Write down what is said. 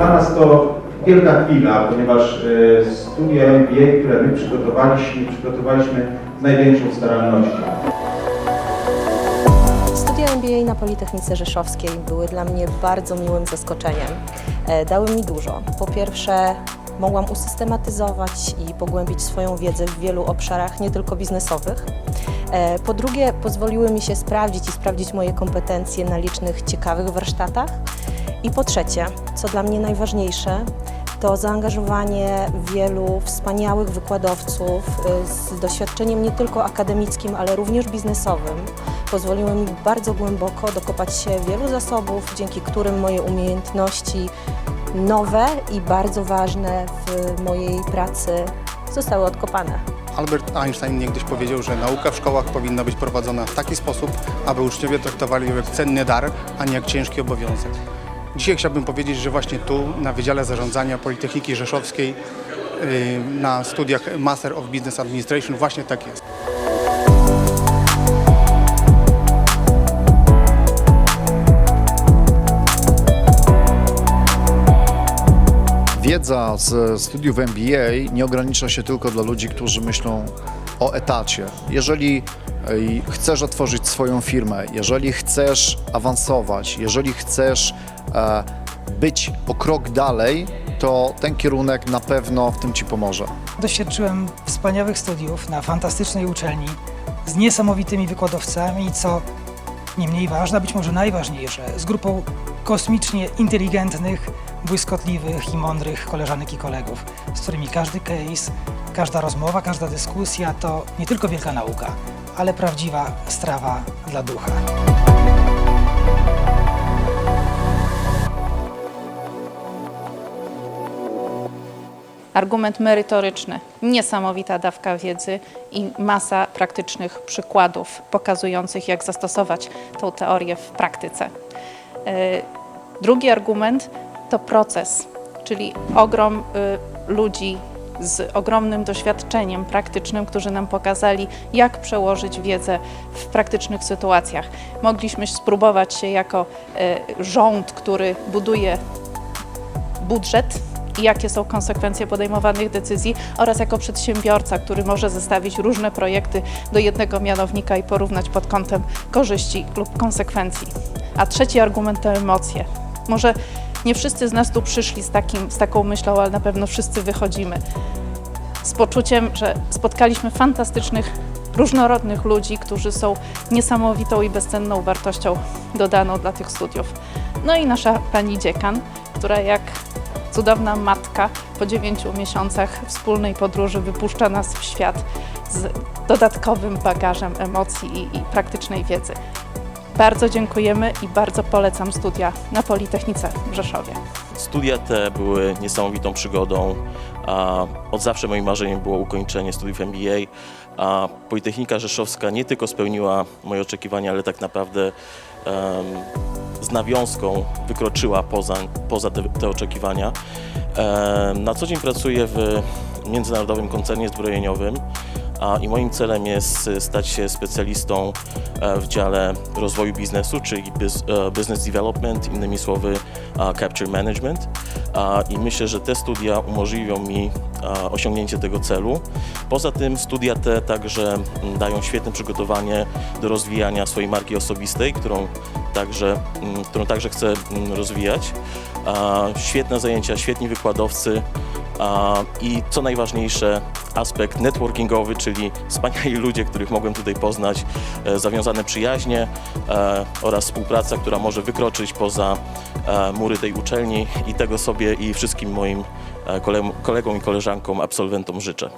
dla nas to wielka chwila, ponieważ e, studia MBA, które my przygotowaliśmy, przygotowaliśmy z największą starannością. Studia MBA na Politechnice Rzeszowskiej były dla mnie bardzo miłym zaskoczeniem. E, Dały mi dużo. Po pierwsze, mogłam usystematyzować i pogłębić swoją wiedzę w wielu obszarach, nie tylko biznesowych. E, Po drugie, pozwoliły mi się sprawdzić i sprawdzić moje kompetencje na licznych ciekawych warsztatach. I po trzecie, co dla mnie najważniejsze, to zaangażowanie wielu wspaniałych wykładowców y, z doświadczeniem nie tylko akademickim, ale również biznesowym. Pozwoliło mi bardzo głęboko dokopać się wielu zasobów, dzięki którym moje umiejętności nowe i bardzo ważne w mojej pracy zostały odkopane. Albert Einstein niegdyś powiedział, że nauka w szkołach powinna być prowadzona w taki sposób, aby uczniowie traktowali ją jak cenny dar, a nie jak ciężki obowiązek. Dzisiaj chciałbym powiedzieć, że właśnie tu, na Wydziale Zarządzania Politechniki Rzeszowskiej, yy, na studiach Master of Business Administration właśnie tak jest. Wiedza z studiów MBA nie ogranicza się tylko dla ludzi, którzy myślą o etacie. Jeżeli e, chcesz otworzyć swoją firmę, jeżeli chcesz awansować, jeżeli chcesz być o krok dalej, to ten kierunek na pewno w tym Ci pomoże. Doświadczyłem wspaniałych studiów na fantastycznej uczelni z niesamowitymi wykładowcami, co nie mniej ważne, a być może najważniejsze, z grupą kosmicznie inteligentnych, błyskotliwych i mądrych koleżanek i kolegów, z którymi każdy case, każda rozmowa, każda dyskusja to nie tylko wielka nauka, ale prawdziwa strawa dla ducha. Argument merytoryczny, niesamowita dawka wiedzy i masa praktycznych przykładów pokazujących, jak zastosować tą teorię w praktyce. E, Drugi argument to proces, czyli ogrom y, ludzi z ogromnym doświadczeniem praktycznym, którzy nam pokazali, jak przełożyć wiedzę w praktycznych sytuacjach. Mogliśmy spróbować się jako y, rząd, który buduje budżet i jakie są konsekwencje podejmowanych decyzji oraz jako przedsiębiorca, który może zestawić różne projekty do jednego mianownika i porównać pod kątem korzyści lub konsekwencji. A trzeci argument to emocje. Może nie wszyscy z nas tu przyszli z, takim, z taką myślą, ale na pewno wszyscy wychodzimy z poczuciem, że spotkaliśmy fantastycznych, różnorodnych ludzi, którzy są niesamowitą i bezcenną wartością dodaną dla tych studiów. No i nasza pani dziekan, która jak cudowna matka po dziewięciu miesiącach wspólnej podróży wypuszcza nas w świat z dodatkowym bagażem emocji i, i praktycznej wiedzy. Bardzo dziękujemy i bardzo polecam studia na Politechnice w Rzeszowie. Studia te były niesamowitą przygodą. Od zawsze moim marzeniem było ukończenie studiów MBA. A Politechnika Rzeszowska nie tylko spełniła moje oczekiwania, ale tak naprawdę z nawiązką wykroczyła poza, poza te, te oczekiwania. Em, Na co dzień pracuję w międzynarodowym koncernie zbrojeniowym. A, I moim celem jest y, stać się specjalistą e, w dziale rozwoju biznesu, czyli e, business development, innymi słowy capture management. I myślę, że te studia umożliwią mi osiągnięcie tego celu. Poza tym studia te także mm, dają świetne przygotowanie do rozwijania swojej marki osobistej, którą także, mm, którą także chcę mm, rozwijać. Świetne zajęcia, świetni wykładowcy, I co najważniejsze, aspekt networkingowy, czyli wspaniali ludzie, których mogłem tutaj poznać, e, zawiązane przyjaźnie e, oraz współpraca, która może wykroczyć poza e, mury tej uczelni i tego sobie i wszystkim moim kolegom i koleżankom, absolwentom życzę.